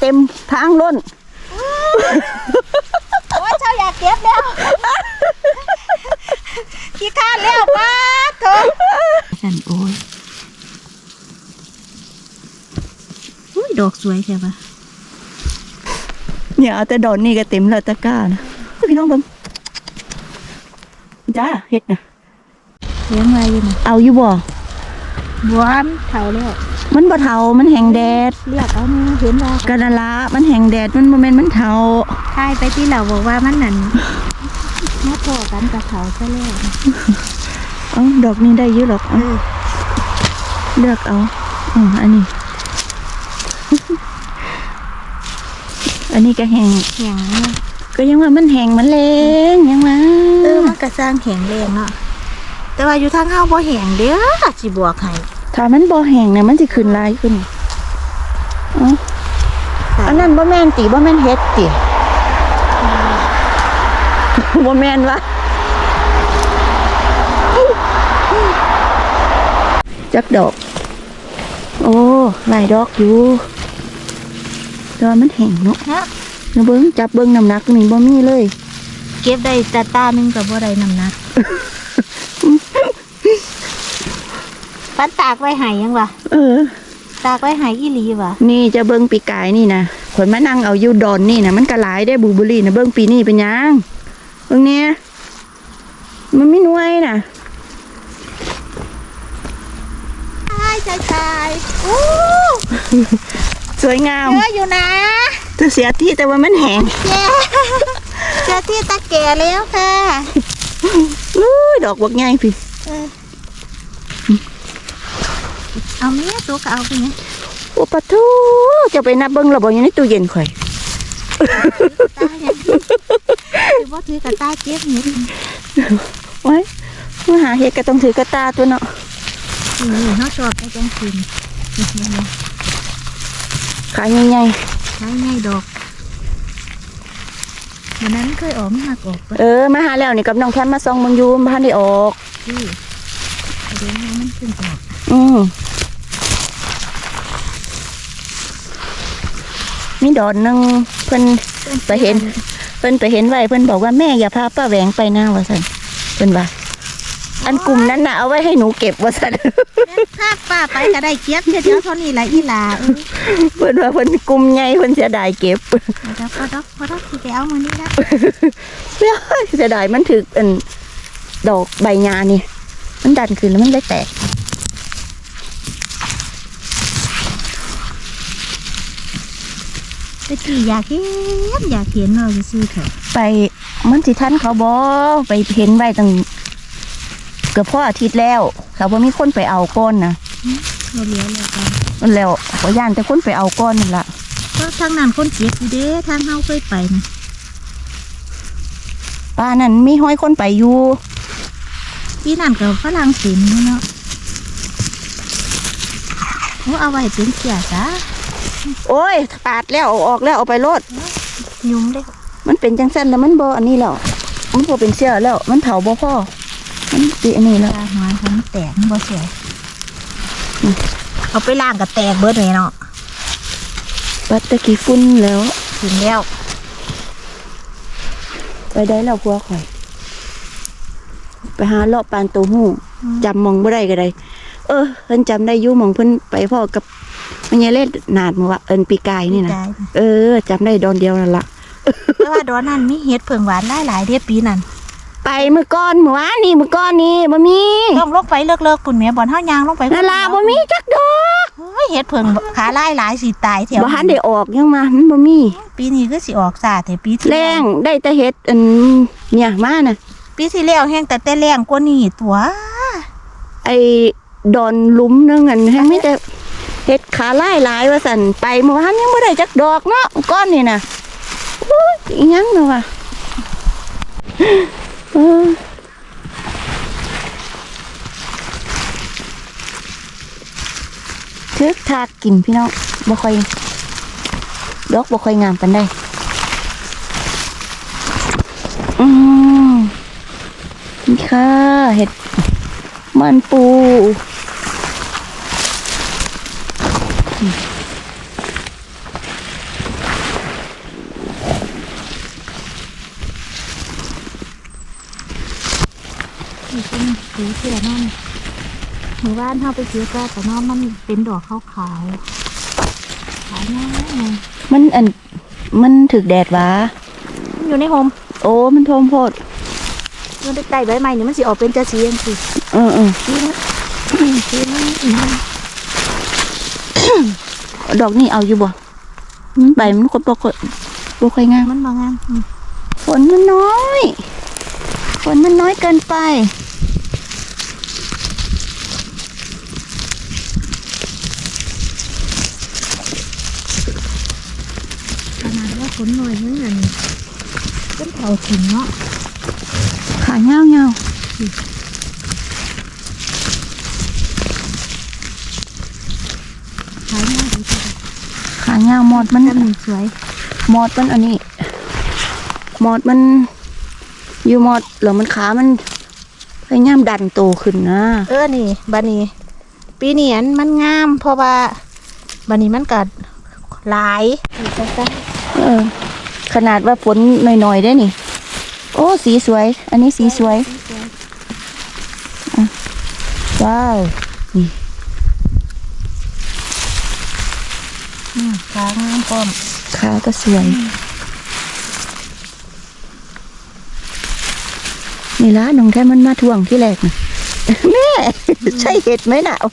เต็มทางล้นโอ้ยเช้าอยากเก็บแล้วขี้ข้านแล้วป้าเถอะฉันโอ้ยอุ้ยดอกสวยใช่ปะเนี่ยเอาแต่ดอนนี่ก็เต็มแล้วตะกร้านะพี่น้องเบิ่งจ้าเฮ็ดนะเลี้ยงไว้อยู่นะเอาอยู่บ่บวนเท่าแล้ว มันบ่เทามันแห้งแดดเรียกเอามาเห็นว่ากะนาละมันแห้งแดดมันบ่แม่นมันเทาทายไปที่เราบอกว่ามันนั่นมาพอกันกับเขาซะแล้วเอ้าดอกนี้ได้เยอะหรอกเอาเลือกเอาอืมอันนี้ อันนี้ก็แห้งแข็งเนี่ยก็ยังว่ามันแห้งมันแรงยังว่าเออมันก็สร้างแข็งแรงเนาะแต่ว่าอยู่ทางเฮาบ่แห้งเด้อสิบวกให้ ถ้ามันบ่แห้งเนี่ยมันสิขึ้นลายขึ้นเอ้าอันนั้นบ่แม่นติบ่แม่นเฮ็ดติบ่แม่นวะจักดอก โอ้หลายดอกอยู่แต่ว่ามันแห้งเนาะฮะนะเบิ้งจับเบิ้งน้ำหนักนี่บ่มีเลย เก็บได้ตาตาหนึงก็บ่ได้น้ำหนัก ปันตากไว้ให้ยังวะเออ ตากไว้ให้อีหลีวะนี่จะเบิ้งปีกายนี่นะขนมานั่งเอาอยู่ดอนนี่นะมันก็หลายได้บูเบุรีนะเบิ้งปีนี้เป็นหยังเบิ้งเนี่ยมันไม่น่วยนะใช่ใช่ใช่อู้สวยงามเยอะอยู่นะจะเสียที่แต่ว่ามันแห้งเจ๊เจอที่ตาแก่แล้วค่ะอู้ยดอกบักใหญ่พี่ เออ เอาเมียตัวก็เอาไปเนี่ยโอ้ปะทูจะไปนับเบิ้งระบอกอยู่ในตู้เย็นข่อยตาเนี่ยคือว่าถือกระตาเก็บเห็ดไว้มาหาเห็ดก็ต้องถือกระตาตัวเนาะนี่เขาชอบไปจังกินนี่นี่ขายใหญ่ใช้ง่ายดอกวันนั้นเคยออกมาหักออกไปๆเออมาหาแล้วนี่กับน้องแคมมาซองเมึงอยูมพันได้ออกที่เดี๋ยวให้มันขึ้นออกอืม มีดอนหนึงเพิ่นไปเห็น เพิ่นไปเห็นไว้เพิ่นบอกว่าแม่อย่าพาป้าแหวงไปนะว่าสันเพิ่นว่าอันกลุ่มนั้นน่ะเอาไว้ให้หนูเก็บว่าสันภาคป้าไปก็ได้เก็บเดียวเท่านี้แหละอีหลาเออเพิ่นว่าเพิ่นกลุ่มใหญ่เพิ่นเสียดายเก็บเดี๋ยวพอดอกพอดอกสิไปเอามานี่ละเสียดายมันถึกอันดอกใบหญ้านี่มันดันขึ้นแล้วมันได้แตก ตะกี้อยากเห็นอยากเห็นเราจะซื้อเถอะไปมันสิทันเขาบ่ไปเห็นไว้ตั้งเกือบพ่ออาทิตย์แล้วเขาบ่มีคนไปเอาก้อนนะเราเลี้ยวแล้วกันนั่นแล้วบ่ย่านแต่คนไปเอาก้อนนั่นล่ะก็ทางนั้นคนเจ็บอยู่เด้ทางเฮาเคยไปนะป้านั่นมีห้อยคนไปอยู่ที่นั่นกับฝรั่งสินนี่เนาะโอ้เอาไว้เป็นเสียจ้า โอ้ยปาดแล้วเอาออกแล้วเอาไปโลดยุ่มเด้มันเป็นจังซั่นแล้วมันบ่อันนี้แล้วมันบ่เป็นเสื้อแล้ว มันเผาบ่พอมันสิอันนี้แล้วตาหัวฉันแตกมันบ่สวยเอาไปล้างกับแตกเบิดเลยเนาะปัดตะกี้ฝุ่นแล้วถึงแล้ว ไปได้แล้วพัวข่อย ไปหาเลาะปานตัวหูจำหมองบ่ได้ก็ได้ เออเพิ่นจำได้อยู่หมองเพิ่นไปพ่อกับ มันยายเล่นนาดมาว่าเอินปีกายนี่นะได้เออจำได้ดอนเดียวนั่นละแต่ว่าดอนนั้นมีเห็ดเผิงหวานหลายๆเด้ปีนั้นไปมือก้อนมือวานนี่มือก้อนนี่บ่มีต้องลงไปเลิกๆปุ่นแม่บ่อนเฮายางลงไปนั่นล่ะบ่มีจักดอกเฮ้ยเห็ดเผิงขาหลายหลายๆสิตายแถวบ่หันได้ออกยังมามันบ่มี ปีนี้ก็สิออกซาแต่ปีที่แรงได้แต่เฮ็ดอันเนี่ยมาน่ะ ปีที่แล้วแห้งแต่แต่แรงกว่านี้ตัว ไอ้ดอนหลุมนึงอันแฮงมีแต่ เฮ็ดขาลายหลายว่าสันไปเมื่อวานยังบ่ได้จักดอกเนาะก้อนนี่นะอ้ยอีหยังเนาะว่ะเออทึกทากกินพี่น้องบ่ค่อย ดอกบ่ค่อยงามปานใดอืมนี่ค่ะเห็ดมันปู นี่เป็นสีเขียวนั่นหมู่บ้านเข้าไปเสียก็แต่นอกมันเป็นดอกขาวขาวขาวง่ายมันอันมันถึกแดดวะมันอยู่ในโฮมโอ้ มันโทมโพดมันได้ใบใหม่เนี่ยมันสิออกเป็นจะสีเองสิเออเออสีมันสีมัน ดอกนี่เอาอยู่บ่อืมใบมันคนบ่ค่อยบ่ค่อยงามมันบางงามอืมฝนมันน้อยฝนมันน้อยเกินไปขนาดว่าฝนหน่อยเหมือนกันเป็นเผาถึงเนาะขาเงาเงา ขายง่ายดีจัง ขา เงาหมอดมันถ้ามันสวยหมอดมันอันนี้หมอดมัน อยู่หมอดหรือมันขามันพยายามดันโตขึ้นนะเออนี่บานี้ปีนี้อันมันงาม เพราะว่าบานี้มันกัดหลายนี่จังซั่นเออขนาดว่าฝนหน่อยๆได้นี่ โอ้สีสวย อันนี้สีสวยว้าว นี่ อืม ขางามพร้อมขาก็สวย นี่ละน้องแท้มันมาทวงที่แรกนะแม่ ใช่เห็ดไหมน่ะเอา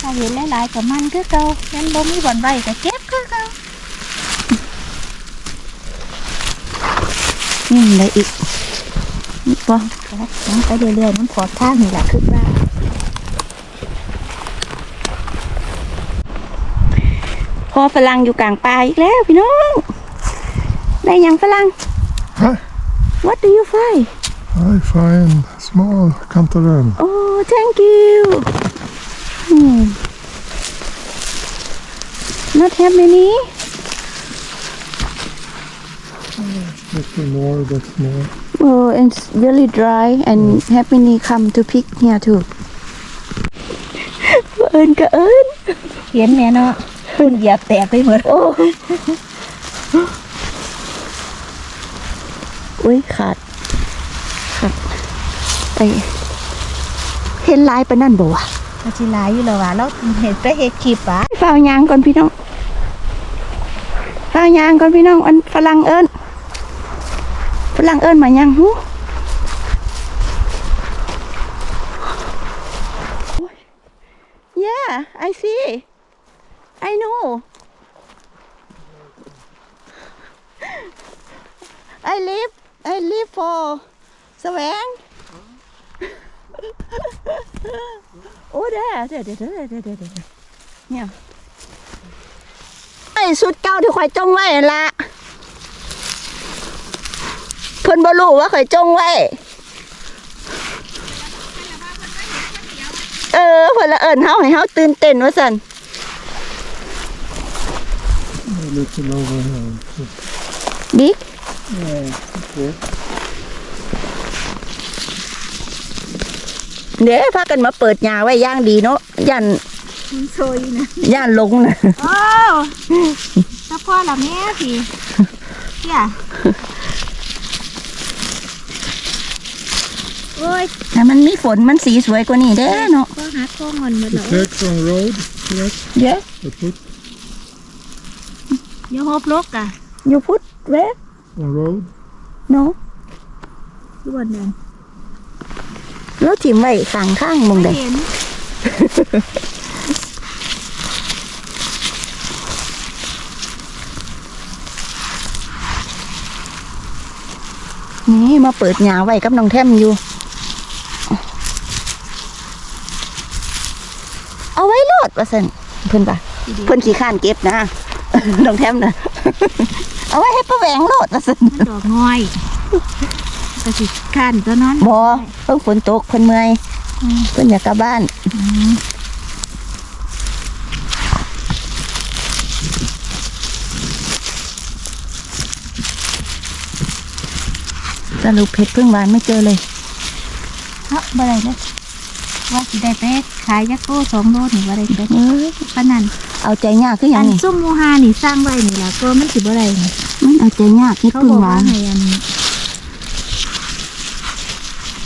ถ้าเห็นหลายๆกับมันคือเก่าแม่นบ่มีบ่อนไว้ก็เก็บคือเก่านี่อะไรอีกนี่ปะมันไปเรื่อยๆมันขอดทางนี่แหละคือว่า พอฝรั่งอยู่กลางป่าอีกแล้วพี่น้อง ได้หยังฝรั่ง Huh? What do you find I find small cantaloupe. Oh thank you hmm. Not have many Little more, that's more. Oh and it's really dry and have many come to pick here too เอิญก็เอิญเห็นแม่เนาะ คุณเหยียบแตกไปหมดโอ้อุ้ยขาดขาดไปเห็นลายไปะนั่นบ่วะมันสิหลายอยู่แล้วว่าเราเห็นไปเฮ็ดคลิปอะฝ้าวยางก่อนพี่น้องฝ้าวยางก่อนพี่น้องอันฝรั่งเอิญฝรั่งเอิญมายังหูโอ้ย yeah I see I know I live I live for แสวง โอ้เด้อเดี๋ยวเดี๋ยวเดี๋ยวเดี๋ยวเดี๋ยวเดี๋ยวเนี่ยไอ้สุดเก่าที่ข่อยจ้องไว้ละเพิ่นบ่รู้ว่าข่อยจ้องไว้ เออเพิ่นละเอิ้นเฮาให้เฮาตื่นเต้นว่าซั่น A little over here. บิ๊ก Yeah, okay. เด้พากันมาเปิดหญ้าไว้อย่างดีเนาะย่านมันโซยนะย่านหลงน่ะโอ้ถ้าพ่อละแม่พี่เพี่ยโอ้ยแต่มันมีฝนมันสีสวยกว่านี้เด้เนาะก็หาข้อมันหมด The แล้ว text on road, correct? เด้ I put อย่าหอบลกอะอยู่พุทธเว on road. เนาะทุกวันนั้นแล้วถิ่มไว้ข้างข้างๆหมองใดเห็นนี่มาเปิดหญ้าไว้กับน้องแทมอยู่ เอาไว้โลดว่าซั่นเพิ่นป่ะเพิ่นขี้ข้านเก็บนะ น้องแทมนะเอาไว้ให้ป้าแหวงโลดว่าซั่นดอกน้อยก็สิข้านตัวนอนบ่เพิ่งฝนตกเพิ่นเมื่อยเพิ่นอยากกลับบ้านสรุปเพชรพึ่งหวานไม่เจอเลยเนาะบ่ได้เลยว่าสิได้ไปขายยักษ์โก้สองโลนี่บ่ได้เด้อเอ้ยปานนั้น เอาใจยากคือหยัอังนนี่ซุ่มหมูฮานี่สร้างไว้นี่ล่ะก็มันสิบ่ได้นี่มันเอาใจยากเฮ็ดเขาพึ่งบอกหวาว่านให้อัน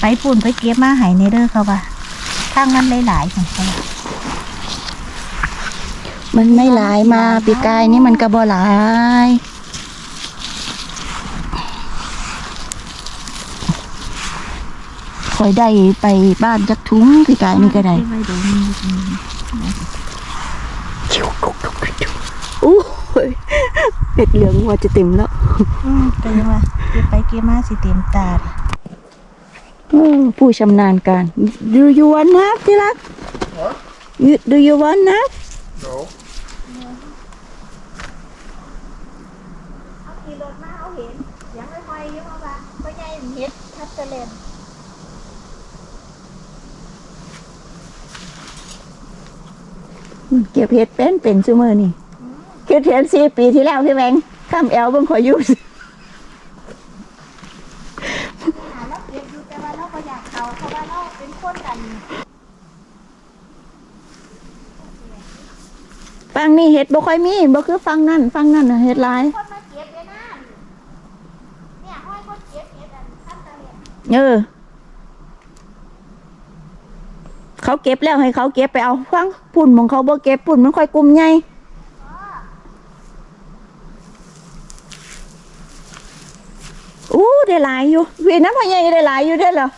ไปปุ่นไปเก็บมาใหายในเด้อเขาว่าทางนั้นหลายๆของเขาว่ามันไม่หลายมาปีกายนี่มันก็บ่หลายคอยได้ไปบ้านจักทุ้งปีกายนี่ก็ได้เบว้เดี๋ยวนี้ อู้ยเห็ดเหลืองว่าจะเต็มแล้วอืมแต่ยังว่าเก็บไปเก็บมาสิเต็มตาเลยโอ้ผู้ชำนาญการ Do you want nap ที่รัก You, Do you want nap No. เอาขี่รถมาเอาเห็นยังไม่ค่อยอยุ่งเอาว่าพ่อใหญ่เฮ็ดทับเจริญเก็บเห็ดเป็นเป็นซูเมอร์นี่ เก็บเห็ดสี่ปีที่แล้วพี่แบงข้ามแอลเบิ่งขอยอยูหาแล้วเก็บอยู่แต่ว่าเราก็อยากเขาเพราะว่าเราเป็นคนกันฟังนี่เห็ดบ่ค่อยมีบ่คือฟังนั่นฟังนั่นน่ะเห็ดหลายคนมาเก็บเลยนะเนี่ยห้อยคนเก็บเห็ดอันทับเจริญเออเขาเก็บแล้วให้เขาเก็บไปเอาฟังปุ่นของเขาบ่เก็บปุ่นมันค่อยกลุ่มใหญ่อู้ ได้หลายอยู่เวียนน้ำพะใหญ่ได้หลายอยู่ได้เหรอ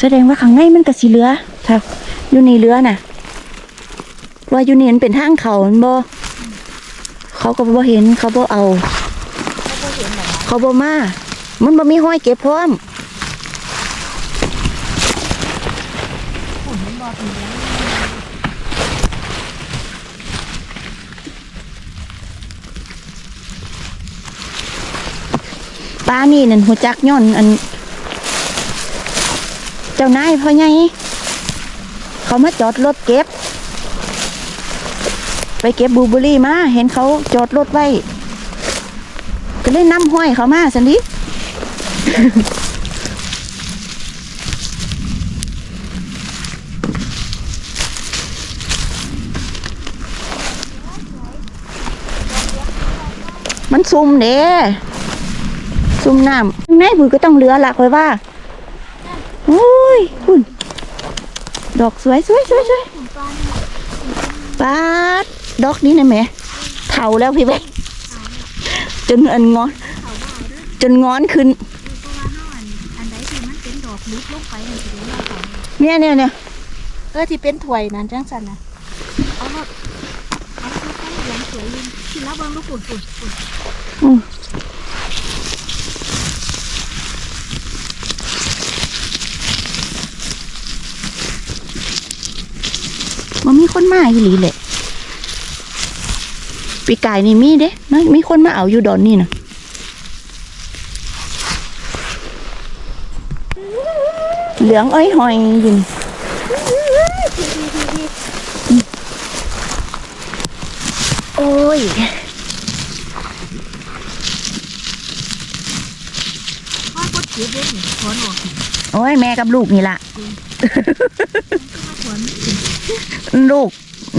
แสดงว่าข้างในมันก็สิเหลือถ้าอยู่ในเรือน่ะว่าอยู่นี่มันเป็นทางเขาบ่เขาก็บ่เห็นเขาบ่เอา เขาบ่มา มันบ่มีห้อยเก็บพร้อม ป้านี่นั่นหัวจักย้อนอัน เจ้านายพ่อใหญ่เขามาจอดรถเก็บ ไปเก็บบลูเบอรรี่มา เห็นเขาจอดรถไว้ ก็เลยนำห้อยเขามาสันดิ มันซุ่มเด้ซุ่มน้ำในผือก็ต้องเหลือละคอยว่าโอ้ยคุณดอกสวยสวยสวยสวยปาดดอกนี้นะแม่เท่าแล้วพี่เว้ยจนอันงอน จนงอนขึ้นเพราะว่าเฮาอันอันใดที่มันเป็นดอกลุกลงไปอันสิได้เราเขาเนี่ยเนี่ยเนี่ยเออที่เป็นถ้วยนั่นจังซั่นนะเอามาเอามาใส่เหลืองสวยอยู่ที่ละเบิ่งลูกปุ่นปุ่นปุ่นอื มันมีคนมาอีหลีแหละปีกายนี่มีเด้นะมีคนมาเอาอยู่ดอนนี่นะเหลืองอ้อยหอยยินโอ้ย ห้อยคนเก็บเด้นี่ถออกโอ้ยแม่กับลูกนี่ละมาถอนลูก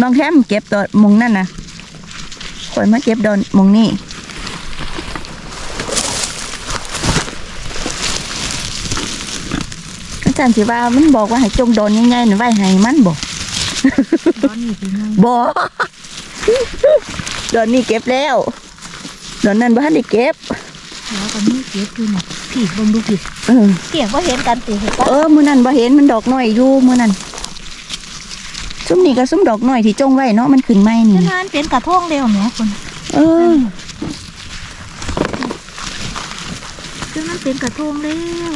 น้องแคมเก็บตัวมงนั่นนะข่อยมาเก็บดอนมงนี่อาจารย์สิว่ามันบอกว่าให้จงดอนยังไงหนูไว้ให้มันบอกบอกดอนนี่เก็บแล้ว ดอนนั้นบ้านได้เก็บแล้วก็มีเก็บอยู่น่ะ พี่เบิ่งดูพี่เออเกี่ยบ่เห็นกันติเห็นปะเออมือนั้นบ่เห็นมันดอกน้อยอยู่มือนั้นซุ้มนี่ก็ซุ้มดอกน้อยที่จงไว้เนาะมันขึ้นไม่นี่ฉะนั้นเป็นกระทงเร็วแหมคนเออฉะนั้นเป็นกระทงเร็ว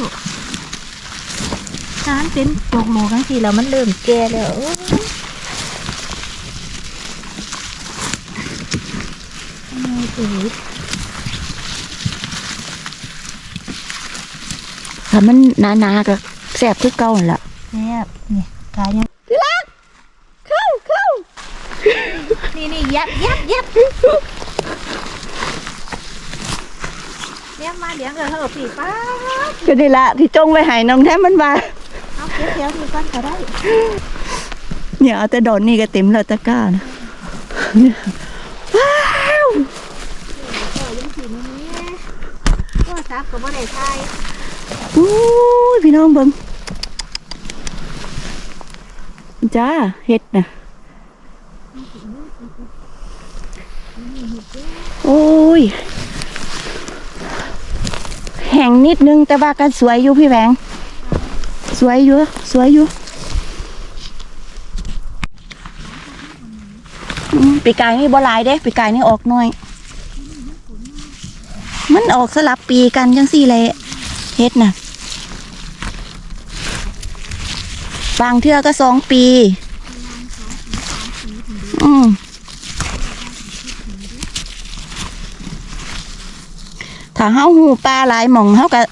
ฉะนั้นเป็นโลกโลกังทีแล้วมันเริ่มแก่แล้วโอ้ยทำไมเอ๋ ถ้ามันหนาๆก็แสบคือเก่าหั่นล่ะแซ่บนี่กายยังเข้าเข้านี่นี่ยับยับยับเนี่ยมาเดี๋ยวเกิดเหอะผีป้าดก็นี่ละที่จงไว้ให้น้องแท้มันว่าเอาเขียวเขียวๆดีก่อนก็ได้เนี่ยเอาแต่ดอนนี่ก็เต็มแล้วตะกร้านะว้าวก็ยังสีนี้ก็ซักก็บ่ได้ทาย อู้ยพี่น้องเบิ่งจ้าเฮ็ดนะโอ้ย แห้งนิดนึงแต่ว่ากันสวยอยู่พี่แหวง สวยอยู่ สวยอยู่ปีกายนี่บ่ลายเด้ปีกายนี่ออกน่อย มันออกสลับปีกันจังสี่เลยเฮ็ดน่ะ บางเทื่อก็สองปี อืมถ้าเฮาหูปลาหลายหม่องเฮาก็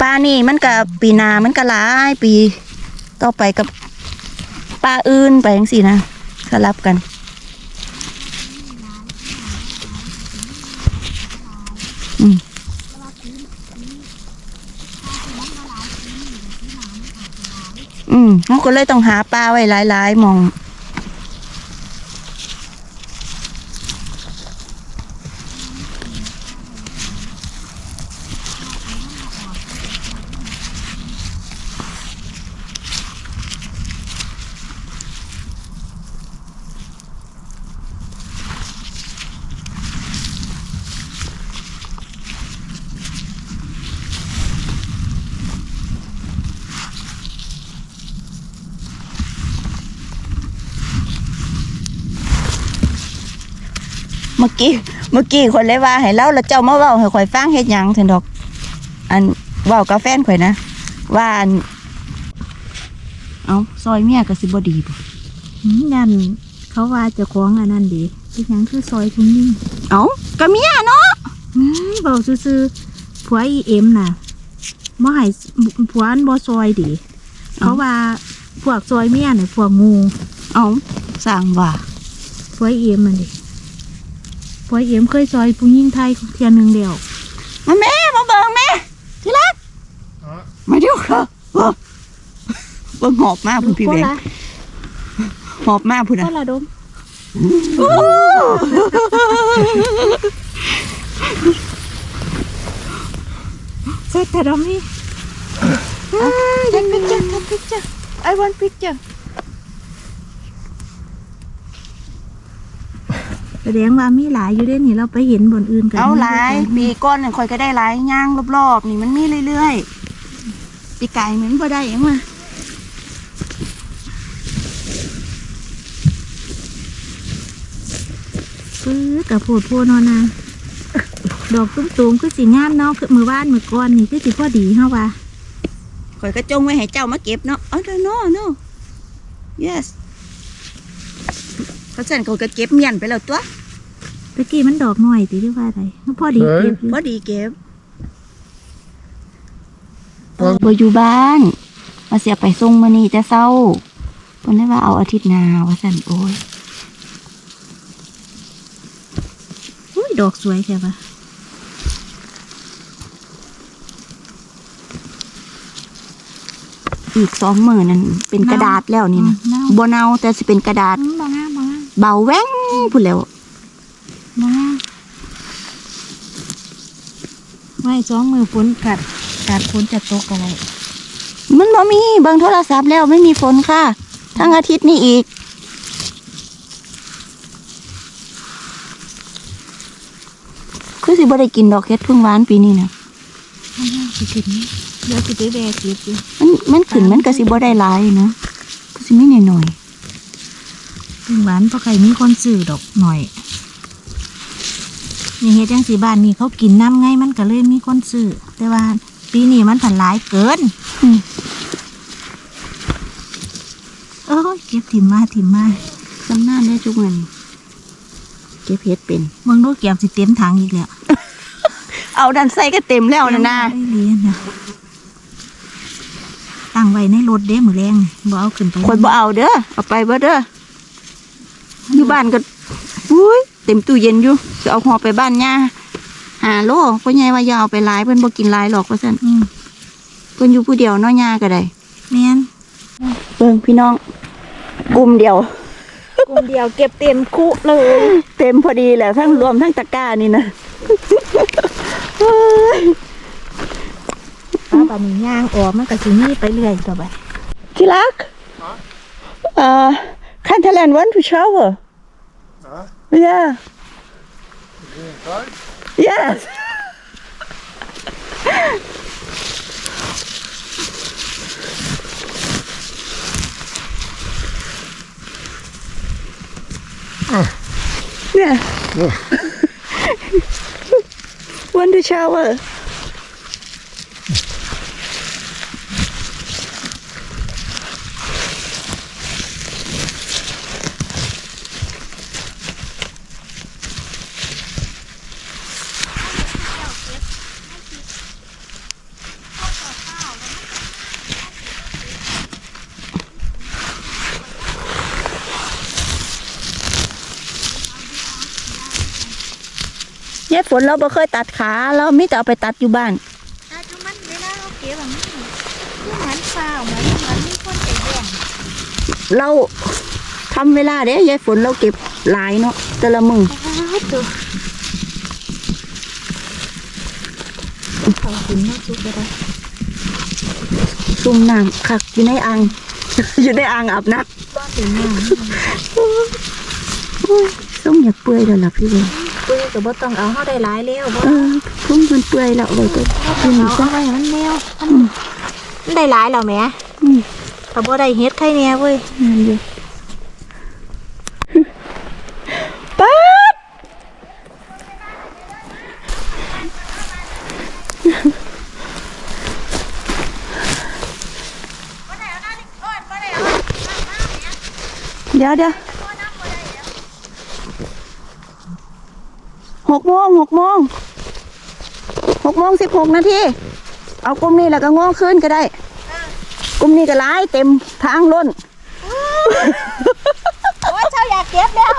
ปลานี่มันก็ปีนามันก็หลายปีต่อไปกับปลาอื่นไปจังสี่นะสลับกันอืม อืม เขาก็เลยต้องหาปลาไว้หลายๆมอง กี้ เมื่อกี้คนเลยว่าให้เล่าแล้วเจ้ามาเว้าให้ข่อยฟังเฮ็ดหยังซั่นดอก อันเว้ากับแฟนข่อยนะว่าอันเอาซอยเมียก็สิบ่ดีบ่หืมนั่นเขาว่าเจะคล้าของอันนั้นดีเป็นหยังคือซอยคุณยิ่งเอาก็เมียเนาะอืมเบาซื่อๆผัวอีเอ็มน่ะบ่ให้ผัวอันบ่ซอยดีเขาว่าพวกซอยเมียน่ะพวกงูเอาสร้างว่าผัวอีเอ็มมันดิ ผัวอีเอ็มเคยซอยผู้หญิงไทยเทียหนึงเดียวมาแม่มาเบิ่งแม่ที่รักฮะมาเดี๋ยวค่ะเบิ่งเบิ่งหอบมากพุ่นพี่แบงละค์หอบมากพุ่นก็น่ะละดมเสร็จแต่ดมนี่ take picture take picture I want picture แสดงว่ามีหลายอยู่เด้นี่เราไปเห็นบนอื่นกันเอาหลายปีก้อนข่อยก็ได้หลายย่างรอบๆนี่มันมีเรื่อยๆปีไก่เหมือนบ่ได้หยังมาปื้อกระโพดโพนอนาดอกตุ้มตูมๆคือสีงามเนาะคือมือบ้านมือก้อนนี่คือสีพอดีเฮาว่าข่อยก็จงไว้ให้เจ้ามาเก็บเนาะอ๋อ no no yes เขาสั่นเขาก็เก็บเมียนไปแล้วตัวตะกี้มันดอกหน่อยติหรือว่าอะไรมันพอดีเก็บอยู่พอดีเก็บบ่อยู่บ้านมาเสียไปส่งมื้อนี้แต่เช้าเพิ่นเลยว่าเอาอาทิตย์หน้าว่าซั่นโอ้ยอุ้ยดอกสวยแค่ปะอีกสองมื้อนั่นเป็นกระดาษแล้วนี่นะเน่าบ่เน่าแต่สิเป็นกระดาษ เบาแว้งพุ่นแล้วบ่งามไว้สองมือฝนกัดกัดฝนจะตกเอาไว้มันบ่มีเบิ่งโทรศัพท์แล้วไม่มีฝนค่ะ ทั้งอาทิตย์นี้อีก คือสิบ่ได้กินดอกเฮ็ดพึ่งหวานปีนี้นะมันน่าสิขึ้นนี่เดี๋ยวสิไปแบกเก็บอยู่มันมันขึ้นมันก็สิบ่ได้หลายนะก็สิมีหน่อยถึง หวานเพราะใครมีคนซื้อดอกหน่อยนี่เฮ็ดจังสีบ้านนี่เขากินน้ำไงมันก็เลยมีคนซื้อแต่ว่าปีนี้มันผันหลายเกินๆอืมเอ้ยเก็บถิ่มมาถิ่มมาสำนานได้ทุกวันเก็บเฮ็ดเป็นเมืองดูเก็บสิเต็มถังอีกแล้วเอาดันใส่ก็เต็มแล้วนะนะได้เรียนนะตั้งไว้ในรถเด้มือแรงบ่เอาขึ้นไปคนบ่เอาเด้อเอาไปบ่เด้อ อยู่บ้านก็อุ้ยเต็มตู้เย็นอยู่จะเอาหอไปบ้านย่าหาโลพ่อใหญ่ว่าอย่าเอาไปหลายเพิ่นบ่กินหลายหรอกว่าซั่นอืมเพิ่นอยู่ผู้เดียวเนาะย่าก็ได้แม่นเบิ่งพี่น้อง กลุ่มเดียว กลุ่มเดียวเก็บเต็มคุเลย เต็มพอดีแหละทั้งรวมทั้งตะกร้านี่นะเฮ้ยป้าบะหมี่ย่างออกมันก็สิมีไปเรื่อยต่อไปที่รักอ่า คันเทแลนด์ want to shower Huh? yeah Inside? yes yeah want to shower นเราบ่เคยตัดขาเรามีแต่เอาไปตัดอยู่บ้านถ้าจุมันเวลาเราเก็บแบบนี้คือเหมือนฟ้าวเหมือนเหมือนมีคนไปแย่งเราทำเวลาเด้ยายฝนเราเก็บหลายเนาะแต่ละมืออ้าวตัวเขากินเนาะซุปก็ได้ซุ่มน้ำคักอยู่ในอ่างอยู่ในอ่างอาบน้บ้านเป็นหน้าำโอ้ยส้มอยากเปื่อยแล้วล่ะพี่เบน ปุ้ยก็บ่ต้องเอาเฮาได้หลายแล้วบ่เออพุ่มมันเปื่อยแล้วเอาไว้ตัวเอาที่นี่เอาจ้ะไว้ให้มันแนวมันมันได้หลายแล้วแหมอืมถ้าบ่ได้เฮ็ดไข่แน่เว้ยนั่นอยู่ป๊าดเดี๋ยวเดี๋ยว หกโมงหกโมงหกโมงสิบหกนาทีเอากลุ่มนี้แล้วก็ง้อขึ้นก็ได้กลุ่มนี้ก็ร้ายเต็มทางล้นโอ้ยเจ้าอยากเก็บแล้ว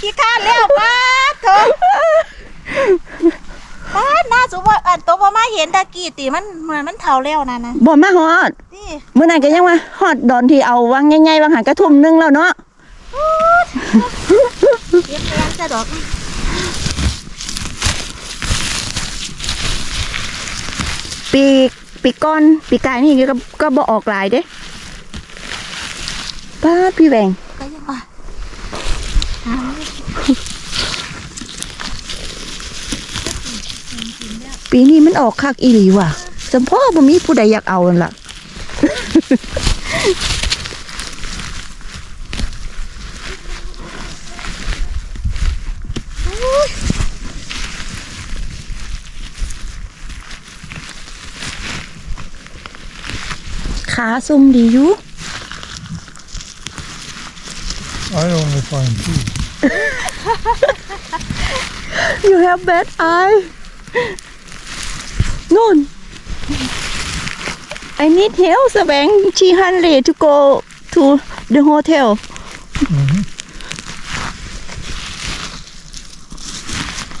ขี้ข้านแล้วป้าดเถอะป้าดน่าสุว่าอันตัวบ่มาเห็นตะกี้ติมันเหมือนมันเฒ่าแล้วนั่นนะบ่มาฮอดนี่เมื่อนั้นก็ยังว่าฮอดดอนที่เอาวางใหญ่ๆวางหางกระทุ่มหนึงแล้วเนาะ เก็บแรงซะดอกปีปีก้อนปีกายนี่ก็ก็บ่ออกหลายเด้ป้าพี่แหวงก็ยังว่าปีนี้มันออกคักอีหลีว่ะสมพ่อบ่มีผู้ใดอยากเอานั่นล่ะ ขาซุ่มดีอยู่ I only find two. You have bad eye. Noon. I need help, Sabang. She hungry to go to the hotel.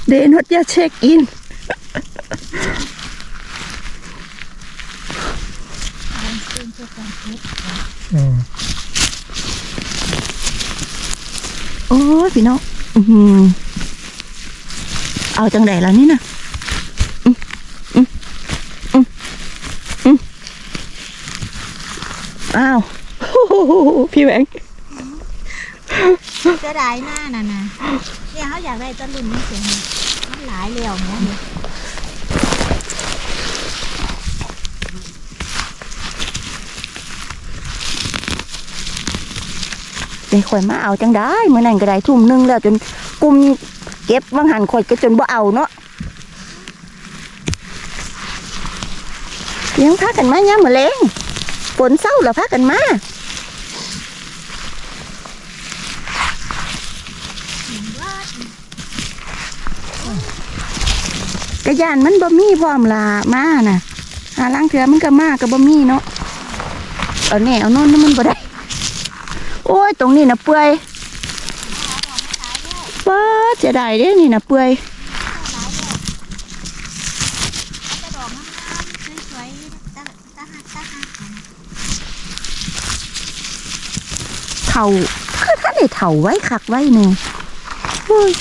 They not yet check in. Oh, โอ้ยพี่น้องอื้อหือเอาจังไดแล้วนี่นะอืมอืมอืมอืมอ้าวพี่แบงค์จะได้หน้าน่ะนะเนี่ยเขาอยากได้ต้นรุ่นนี้เสียงมันหลายแล้วเนี่ย ได้ข่อยมาเอาจังได้เมื่อนั้นก็ได้ทุ่มหนึงแล้วจนกลุ่มเก็บบางหันข่อยก็จนบ่เอาเนาะยังพากันมาย่ามมื้อแลงฝนเศร้าแล้วพากันมากระยานมันบ่มีพร้อมล่ะมาน่ะหาล้างเถือมันก็มาก็บ่มีเนาะเอาแน่เอาน่นนี่มันบ่ได้ อ้ยตรงนี้นะเปื่อยป้าจะได้เด้นี่นะเปื่อยเถาคือท่านได้เถาไว้คักไว้แน่เฮ้ย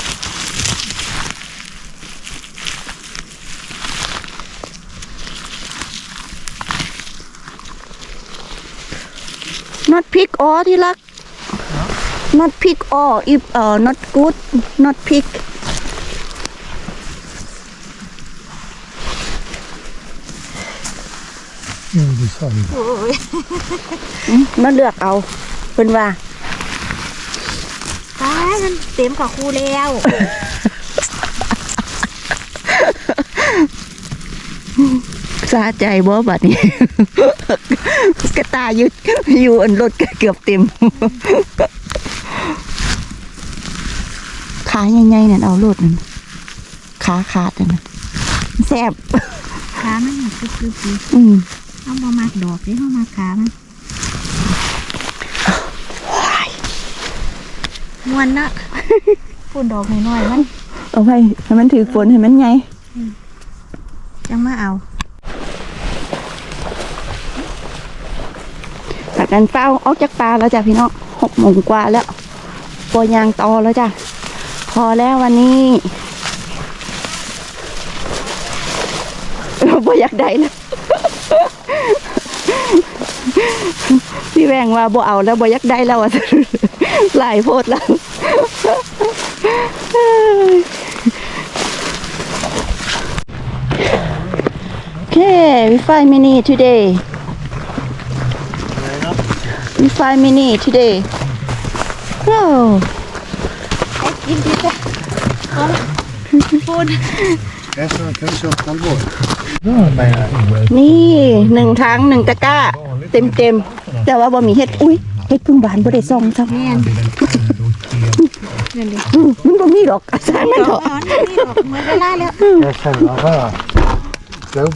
not pick all ที่รัก not pick all if uh not good not pick You decide. โอ้ยอืมมาเลือกเอาเพิ่นว่าตายมันเต็มกับครูแล้วสาใจบ่บัดนี้กระตายอยู่อยู่อันรถก็เกือบเต็ม ขาใหญ่ๆนั่นเอารถนั่นขาขาดนั่นน่ะแซ่บขามันคือคือปีอืมเอามามักดอกเด้เอามาขามันมวนเนาะพูดดอกน้อยๆมันเอาไปให้มันถือฝนให้มันใหญ่จังมาเอาผักกันเฝ้าออกจากปลาแล้วจ้ะพี่น้องหกโมงกว่าแล้วปอยางต่อแล้วจ้ะ พอแล้ววันนี้เราบ่อยากได้แล้วพี่แวงว่าบ่เอาแล้วบ่อยากได้แล้วอะหลายโพดแล้ว Okay, we find mini today. We find mini today. Oh, กินดีจ้ พูดนี่หนึ่งถังหนึ่งตะกร้า เต็มเต็มแต่ว่าบ่มีเห็ดอุ้ยเห็ดพึ่งบานบ่ได้ซองซ้ำแม่นเงินมันบ่มีดอกสร้างมันดเถอกอะอ่อนนี่ดอกเมื่อเวลาแล้ว Jag känner, aha. Slå upp